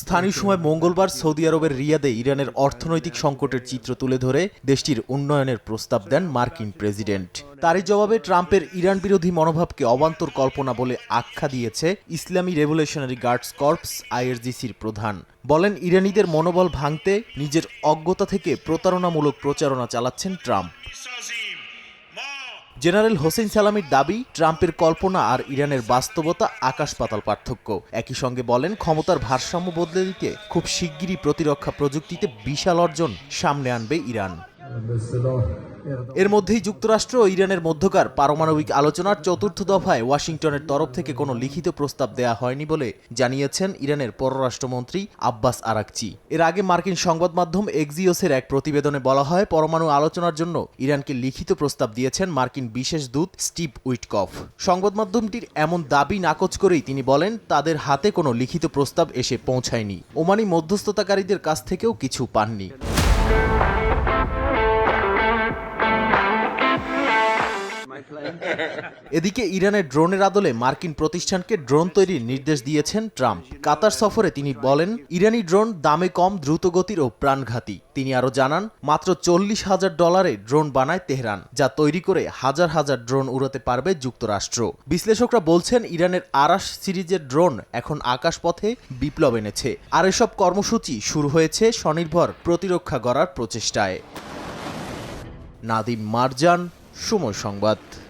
স্থানীয় সময় মঙ্গলবার সৌদি আরবের রিয়াদে ইরানের অর্থনৈতিক সংকটের চিত্র তুলে ধরে দেশটির উন্নয়নের প্রস্তাব দেন মার্কিন প্রেসিডেন্ট। তারই জবাবে ট্রাম্পের ইরান বিরোধী মনোভাবকে অবান্তর কল্পনা বলে আখ্যা দিয়েছে ইসলামী রেভলিউশনারি গার্ডস কর্পস আইআরজিসির প্রধান। বলেন ইরানিদের মনোবল ভাঙতে নিজের অজ্ঞতা থেকে প্রতারণামূলক প্রচারণা চালাচ্ছেন ট্রাম্প। জেনারেল হোসেন সালামির দাবি, ট্রাম্পের কল্পনা আর ইরানের বাস্তবতা আকাশ পাতাল পার্থক্য। একই সঙ্গে বলেন, ক্ষমতার ভারসাম্য বদলে দিতে খুব শিগগিরই প্রতিরক্ষা প্রযুক্তিতে বিশাল অর্জন সামনে আনবে ইরান। এর মধ্যেই যুক্তরাষ্ট্র ও ইরানের মধ্যকার পারমাণবিক আলোচনার চতুর্থ দফায় ওয়াশিংটনের তরফ থেকে কোনো লিখিত প্রস্তাব দেয়া হয়নি বলে জানিয়েছেন ইরানের পররাষ্ট্রমন্ত্রী আব্বাস আরাকচি। এর আগে মার্কিন সংবাদ মাধ্যম এক্সিওসের এক প্রতিবেদনে বলা হয়, পরমাণু আলোচনার জন্য ইরানকে লিখিত প্রস্তাব দিয়েছেন মার্কিন বিশেষ দূত স্টিভ উইটকফ। সংবাদ মাধ্যমটির এমন দাবি নাকচ করেই তিনি বলেন, তাদের হাতে কোনো লিখিত প্রস্তাব এসে পৌঁছায়নি। ওমানি মধ্যস্থতাকারীদের কাছ থেকেও কিছু পাননি। এদিকে ইরানের ড্রোনের আদলে মার্কিন প্রতিষ্ঠানকে ড্রোন তৈরির নির্দেশ দিয়েছেন ট্রাম্প। কাতার সফরে তিনি বলেন, ইরানি ড্রোন দামে কম, দ্রুতগতির ও প্রাণঘাতী। তিনি আরও জানান, মাত্র চল্লিশ হাজার ডলারে ড্রোন বানায় তেহরান, যা তৈরি করে হাজার হাজার ড্রোন উড়াতে পারবে যুক্তরাষ্ট্র। বিশ্লেষকরা বলছেন, ইরানের আরাস সিরিজের ড্রোন এখন আকাশপথে বিপ্লব এনেছে। আর এসব কর্মসূচি শুরু হয়েছে স্বনির্ভর প্রতিরক্ষা গড়ার প্রচেষ্টায়। নাদিম মারজান, সময় সংবাদ।